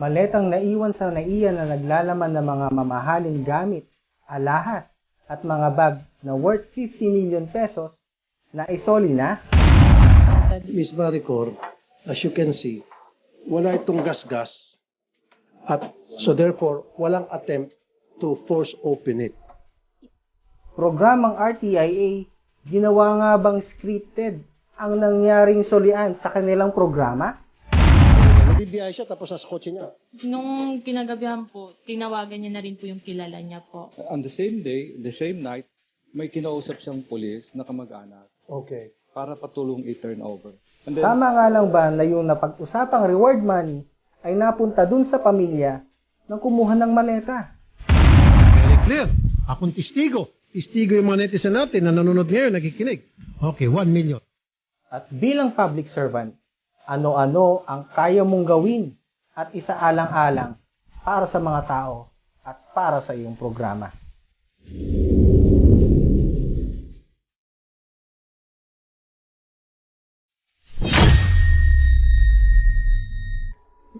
Maletang naiwan sa naiya na naglalaman ng mga mamahaling gamit, alahas, at mga bag na worth 50 million pesos na isoli na Miss Maricor, as you can see, wala itong gas-gas at so therefore walang attempt to force open it. programang RTIA, ginawa nga bang scripted ang nangyaring solian sa kanilang programa? Nabibiyay siya tapos nasa kotse niya. Nung kinagabihan po, tinawagan niya na rin po yung kilala niya po. On the same day, the same night, may kinausap siyang pulis na kamag-anak Okay. para patulong i-turn over. And then, Tama nga lang ba na yung napag-usapang reward money ay napunta dun sa pamilya ng kumuha ng maleta? Very clear. Akong testigo. Testigo yung mga netizen natin na nanonood ngayon, nakikinig. Okay, 1 million. At bilang public servant, ano-ano ang kaya mong gawin at isaalang-alang para sa mga tao at para sa iyong programa.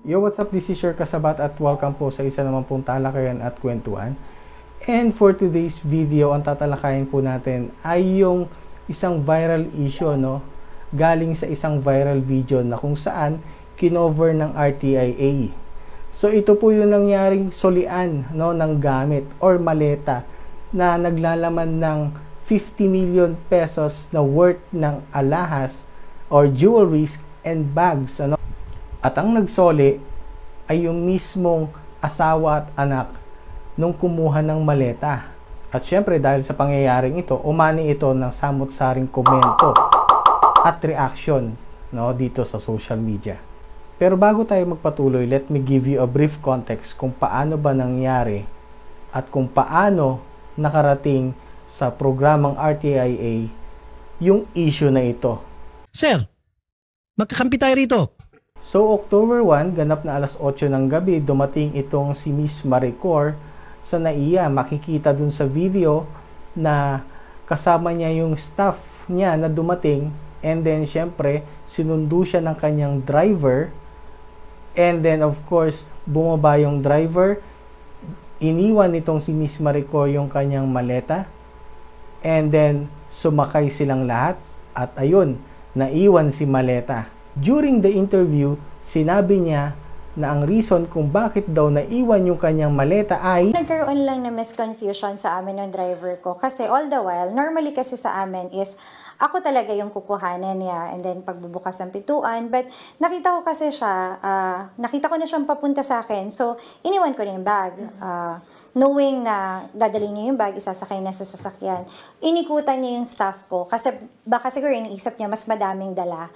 Yo, what's up? This is your Kasabat at welcome po sa isa naman pong talakayan at kwentuhan. And for today's video, ang tatalakayin po natin ay yung isang viral issue, no? Galing sa isang viral video na kung saan kinover ng RTIA. So ito po yung nangyaring solian no, ng gamit or maleta na naglalaman ng 50 million pesos na worth ng alahas or jewelries and bags. Ano? At ang nagsoli ay yung mismong asawa at anak nung kumuha ng maleta. At syempre dahil sa pangyayaring ito, umani ito ng samot-saring komento at reaction no, dito sa social media. Pero bago tayo magpatuloy, let me give you a brief context kung paano ba nangyari at kung paano nakarating sa programang RTIA yung issue na ito. Sir, magkakampi tayo rito. So, October 1, ganap na alas 8 ng gabi, dumating itong si Miss Maricor sa NAIA. Makikita dun sa video na kasama niya yung staff niya na dumating and then, syempre, sinundo siya ng kanyang driver. And then, of course, bumaba yung driver. Iniwan nitong si Miss Maricor yung kanyang maleta. And then sumakay silang lahat. At ayun, naiwan si maleta. During the interview, sinabi niya na ang reason kung bakit daw naiwan yung kanyang maleta ay Nagkaroon lang na misconfusion sa amin ng driver ko kasi all the while, normally kasi sa amin is ako talaga yung kukuhanan niya and then pagbubukas ng pituan but nakita ko kasi siya, ah, nakita ko na siyang papunta sa akin so iniwan ko na yung bag. Ah, knowing na dadalhin niya yung bag, isasakay na sa sasakyan. Inikutan niya yung staff ko kasi baka siguro iniisip niya mas madaming dala.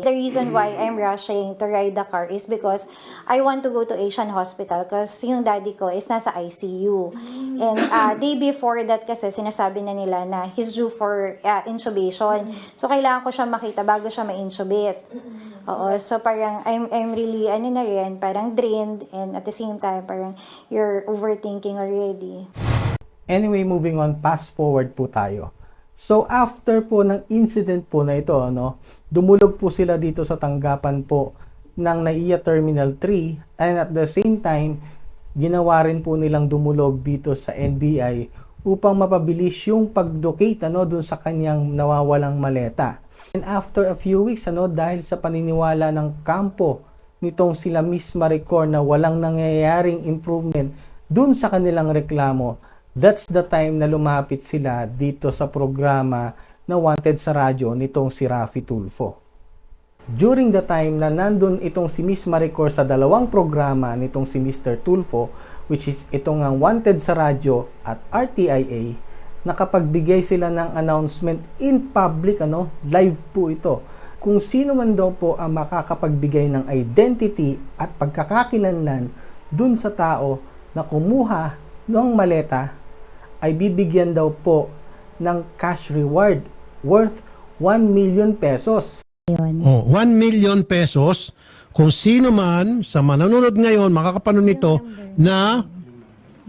The reason why I'm rushing to ride the car is because I want to go to Asian Hospital because yung daddy ko is nasa ICU. And uh, day before that kasi sinasabi na nila na he's due for uh, intubation. So kailangan ko siya makita bago siya ma-intubate. Oo, so parang I'm, I'm really, ano na rin, parang drained and at the same time parang you're overthinking already. Anyway, moving on, fast forward po tayo. So after po ng incident po na ito, no, dumulog po sila dito sa tanggapan po ng NAIA Terminal 3 and at the same time, ginawa rin po nilang dumulog dito sa NBI upang mapabilis yung pag-locate ano, dun sa kanyang nawawalang maleta. And after a few weeks, ano, dahil sa paniniwala ng kampo nitong sila Miss Maricor na walang nangyayaring improvement dun sa kanilang reklamo, that's the time na lumapit sila dito sa programa na wanted sa radyo nitong si Rafi Tulfo. During the time na nandun itong si Miss Maricor sa dalawang programa nitong si Mr. Tulfo, which is itong ang wanted sa radyo at RTIA, nakapagbigay sila ng announcement in public, ano, live po ito. Kung sino man daw po ang makakapagbigay ng identity at pagkakakilanlan dun sa tao na kumuha ng maleta ay bibigyan daw po ng cash reward worth 1 million pesos. Oh, 1 million pesos kung sino man sa manonood ngayon makakapanon nito na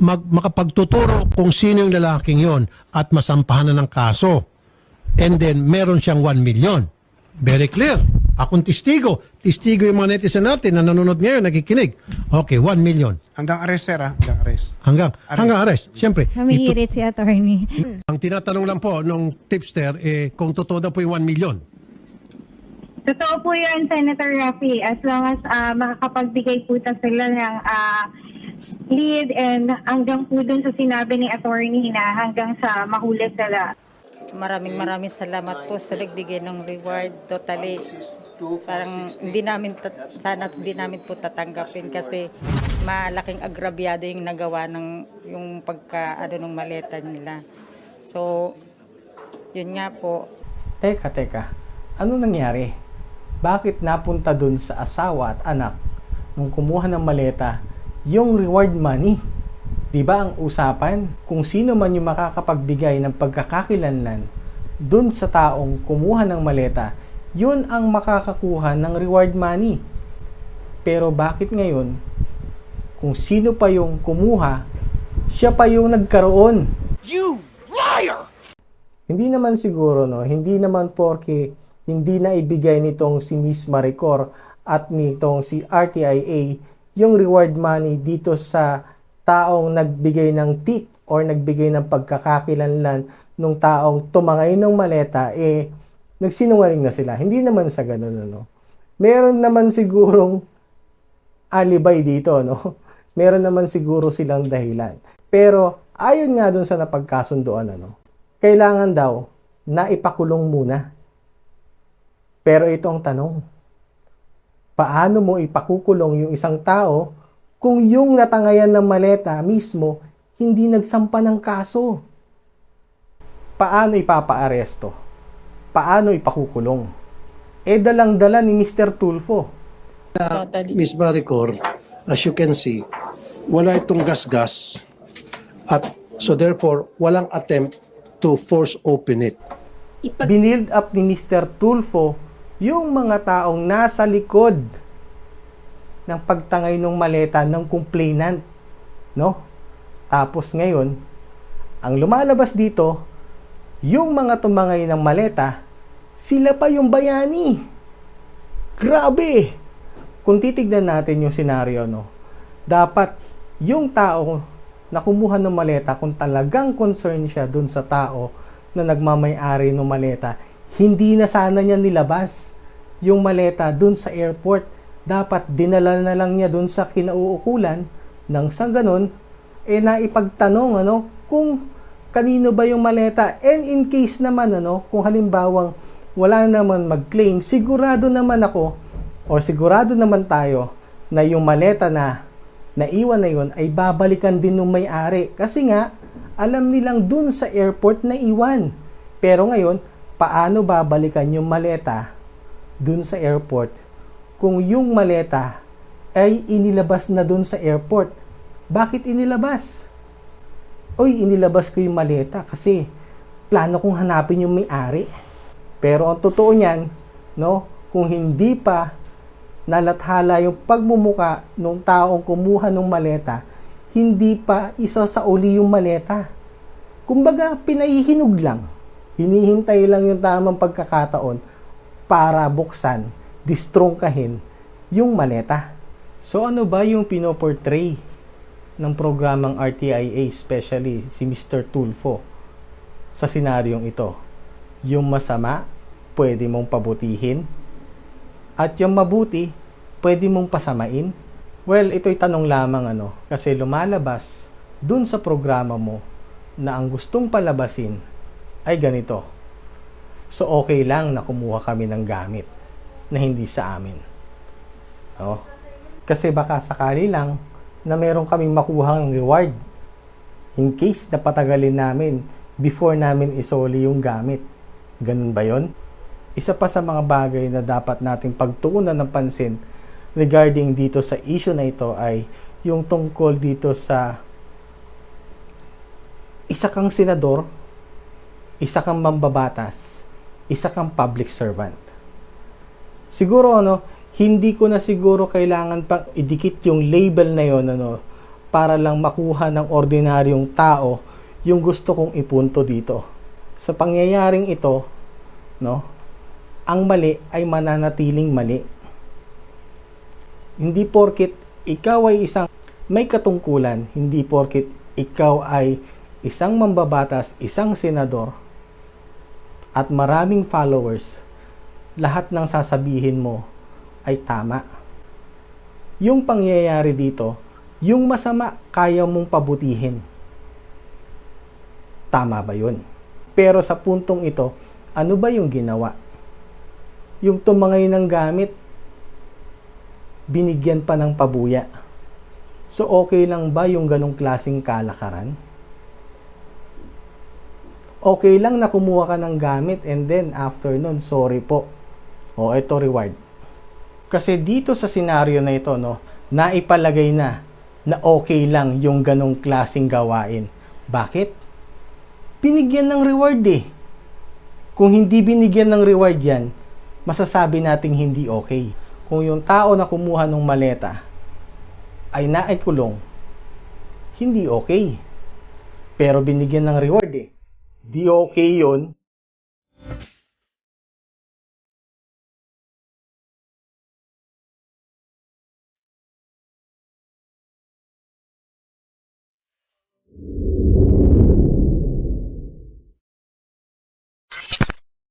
mag, makapagtuturo kung sino yung lalaking yon at masampahan na ng kaso. And then meron siyang 1 million. Very clear. Akong testigo. Testigo yung mga netizen natin na nanonood ngayon, nakikinig. Okay, 1 million. Hanggang arrest, sir, ah. Hanggang arrest. Hanggang, hanggang arrest. Siyempre, Namihirit si attorney. ang tinatanong lang po nung tipster, eh, kung totoo daw po yung 1 million. Totoo po yun, Senator Rafi. As long as ah, makakapagbigay po ta sila ng ah, lead and hanggang po dun sa sinabi ni attorney na hanggang sa mahuli sila. Maraming maraming salamat po sa nagbigay ng reward. Totally, parang hindi namin, sana hindi namin po tatanggapin kasi malaking agrabyado yung nagawa ng yung pagka, ano, ng maleta nila. So, yun nga po, Teka, teka. Ano nangyari? Bakit napunta dun sa asawa at anak nung kumuha ng maleta yung reward money? Di ba ang usapan kung sino man yung makakapagbigay ng pagkakakilanlan dun sa taong kumuha ng maleta, yun ang makakakuha ng reward money. Pero bakit ngayon, kung sino pa yung kumuha, siya pa yung nagkaroon? Hindi naman siguro, no? Hindi naman porke hindi na ibigay nitong si Miss Maricor at nitong si RTIA yung reward money dito sa taong nagbigay ng tip or nagbigay ng pagkakakilanlan nung taong tumangay ng maleta, eh, nagsinungaling na sila. Hindi naman sa ganun, ano. Meron naman sigurong alibay dito, no? Meron naman siguro silang dahilan. Pero, ayon nga dun sa napagkasunduan, ano, kailangan daw na ipakulong muna. Pero ito ang tanong. Paano mo ipakukulong yung isang tao kung yung natangayan ng maleta mismo hindi nagsampa ng kaso? Paano ipapaaresto? Paano ipakukulong? Eh dalang-dala ni Mr. Tulfo. totally. Miss Maricor, as you can see, wala itong gas-gas at so therefore walang attempt to force open it. Binild up ni Mr. Tulfo yung mga taong nasa likod ng pagtangay ng maleta ng complainant. No? Tapos ngayon, ang lumalabas dito, yung mga tumangay ng maleta, sila pa yung bayani. Grabe! Kung titignan natin yung senaryo, no, dapat yung tao na kumuha ng maleta, kung talagang concern siya dun sa tao na nagmamayari ng maleta, hindi na sana niya nilabas yung maleta dun sa airport. Dapat dinala na lang niya dun sa kinauukulan nang sa ganun, eh naipagtanong ano, kung kanino ba yung maleta. And in case naman ano, kung halimbawang wala naman mag-claim, sigurado naman ako or sigurado naman tayo na yung maleta na naiwan na yun ay babalikan din ng may-ari. Kasi nga, alam nilang dun sa airport na iwan. Pero ngayon, paano babalikan yung maleta dun sa airport kung yung maleta ay inilabas na dun sa airport? Bakit inilabas? Oy, inilabas ko yung maleta kasi plano kong hanapin yung may-ari. Pero ang totoo niyan, no, kung hindi pa nalathala yung pagmumuka ng taong kumuha ng maleta, hindi pa isa sa uli yung maleta. Kumbaga, pinahihinog lang. Hinihintay lang yung tamang pagkakataon para buksan, distrongkahin yung maleta. So ano ba yung pinoportray ng programang RTIA, especially si Mr. Tulfo, sa senaryong ito? Yung masama, pwede mong pabutihin, at yung mabuti, pwede mong pasamain? Well, ito'y tanong lamang ano, kasi lumalabas dun sa programa mo na ang gustong palabasin ay ganito. So okay lang na kumuha kami ng gamit na hindi sa amin. No? Kasi baka sakali lang na meron kaming makuhang reward in case na patagalin namin before namin isoli yung gamit. Ganun ba yon? Isa pa sa mga bagay na dapat nating pagtuunan ng pansin regarding dito sa issue na ito ay yung tungkol dito sa isa kang senador, isa kang mambabatas, isa kang public servant. Siguro ano, hindi ko na siguro kailangan pang idikit yung label na yon ano para lang makuha ng ordinaryong tao yung gusto kong ipunto dito. Sa pangyayaring ito, no? ang mali ay mananatiling mali. Hindi porkit ikaw ay isang may katungkulan, hindi porkit ikaw ay isang mambabatas, isang senador, at maraming followers, lahat ng sasabihin mo ay tama. Yung pangyayari dito, yung masama kaya mong pabutihin. Tama ba yun? Pero sa puntong ito, ano ba yung ginawa? Yung tumangay ng gamit, binigyan pa ng pabuya. So okay lang ba yung ganong klasing kalakaran? Okay lang na kumuha ka ng gamit and then after nun, sorry po. O ito reward. Kasi dito sa senaryo na ito, no, naipalagay na na okay lang yung ganong klasing gawain. Bakit? Binigyan ng reward eh. Kung hindi binigyan ng reward yan, masasabi nating hindi okay. Kung yung tao na kumuha ng maleta ay naikulong, hindi okay. Pero binigyan ng reward eh. Di okay yun